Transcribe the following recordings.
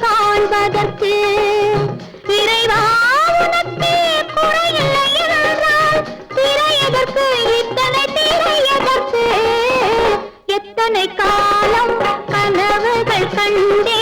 காண்பதற்கு இறைவா உனக்கு குறையில்லை என்றால் திரையதற்கு இத்தனை திரையதற்கு எத்தனை காலம் கனவுகள் கண்டே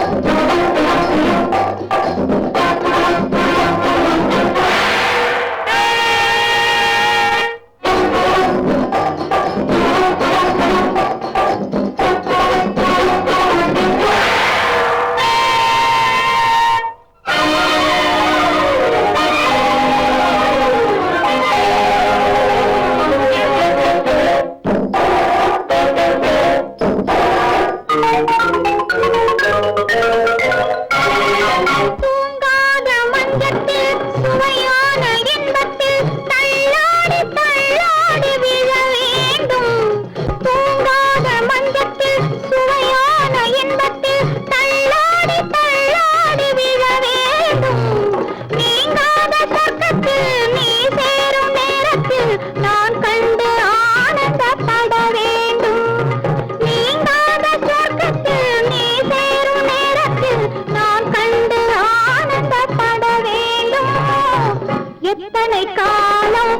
எத்தனை காலம்